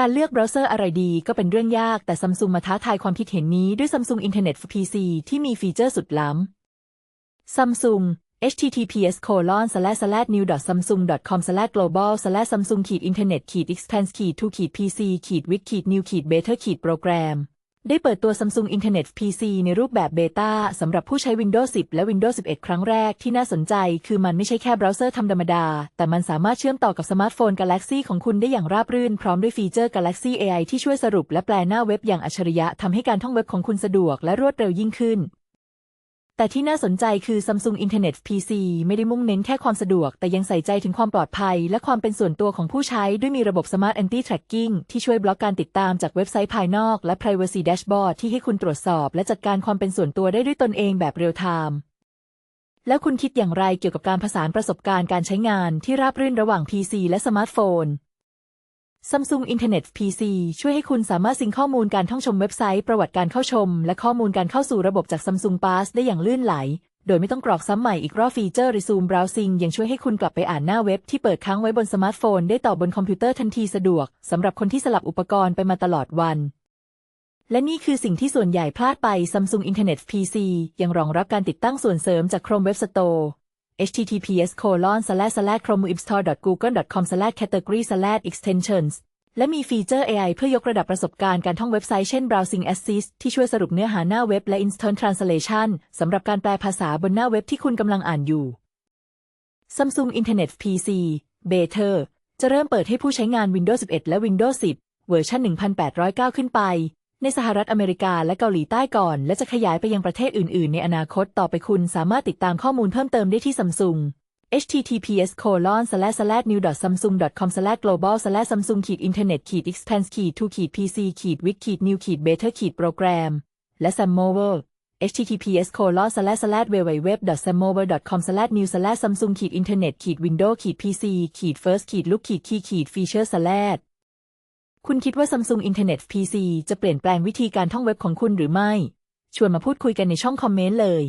การเลือกเบราว์เซอร์อะไรดีก็เป็นเรื่องยากแต่ซัมซุงมาท้าทายความคิดเห็นนี้ด้วย Samsung Internet for PC ที่มีฟีเจอร์สุดล้ำ Samsung https colon slash slash new samsung com slash global slash samsung internet ขีด expanse ขีด to pc with new better program ได้เปิดตัว Samsung Internet PC ในรูปแบบเบต้าสำหรับผู้ใช้ Windows 10 และ Windows 11 ครั้งแรกที่น่าสนใจ คือมันไม่ใช่แค่เบราว์เซอร์ธรรมดา แต่มันสามารถเชื่อมต่อกับสมาร์ทโฟน Galaxy ของคุณได้อย่างราบรื่น พร้อมด้วยฟีเจอร์ Galaxy AI ที่ช่วยสรุปและแปลหน้าเว็บอย่างอัจฉริยะทำให้การท่องเว็บของคุณสะดวกและรวดเร็วยิ่งขึ้น แต่ที่น่าสนใจคือ Samsung Internet PC ไม่ได้มุ่งเน้นแค่ความสะดวก แต่ยังใส่ใจถึงความปลอดภัย และความเป็นส่วนตัวของผู้ใช้ด้วยมีระบบ Smart Anti Tracking ที่ช่วยบล็อกการติดตามจากเว็บไซต์ภายนอก และ Privacy Dashboard ที่ให้คุณตรวจสอบ และจัดการความเป็นส่วนตัวได้ด้วยตนเองแบบเรียลไทม์แล้วคุณคิดอย่างไรเกี่ยวกับการผสานประสบการณ์การใช้งานที่ราบรื่นระหว่าง PC และสมาร์ทโฟน Samsung Internet PC ช่วยให้คุณสามารถซิงข้อมูลการท่องชมเว็บไซต์ประวัติการเข้าชม และข้อมูลการเข้าสู่ระบบจาก Samsung Pass ได้อย่างลื่นไหล โดยไม่ต้องกรอกซ้ำใหม่อีกรอบฟีเจอร์ Resume Browsing ยังช่วยให้คุณกลับไปอ่านหน้าเว็บที่เปิดค้างไว้บนสมาร์ทโฟนได้ต่อบนคอมพิวเตอร์ทันทีสะดวกสำหรับคนที่สลับอุปกรณ์ไปมาตลอดวันและนี่คือสิ่งที่ส่วนใหญ่พลาดไป Samsung Internet PC ยังรองรับการติดตั้งส่วนเสริมจาก Chrome Web Store https colon slash slash chromewebstore.google.com slash category slash extensions และมีฟีเจอร์ AI เพื่อยกระดับประสบการณ์การท่องเว็บไซต์เช่น Browsing Assist ที่ช่วยสรุปเนื้อหาหน้าเว็บและ Instant Translation สำหรับการแปลภาษาบนหน้าเว็บที่คุณกำลังอ่านอยู่ Samsung Internet PC Beta จะเริ่มเปิดให้ผู้ใช้งาน Windows 11 และ Windows 10 เวอร์ชัน 1809 ขึ้นไป ในสหรัฐอเมริกาและเกาหลีใต้ก่อน และจะขยายไปยังประเทศอื่น ๆ ในอนาคตต่อไปคุณสามารถติดตามข้อมูลเพิ่มเติมได้ที่ Samsung https colon slash slash new samsung com slash global slash samsung ขีด internet ขีด expanse ขีด to ขีด pc ขีด with ขีด new ขีด better ขีด program และ sammover https colon slash slash www sammover com slash new slash samsung ขีด internet ขีด window ขีด pc ขีด first ขีด look ขีด key ขีด feature slash คุณคิดว่า Samsung Internet PC จะเปลี่ยนแปลงวิธีการท่องเว็บของคุณหรือไม่ ชวนมาพูดคุยกันในช่องคอมเมนต์เลย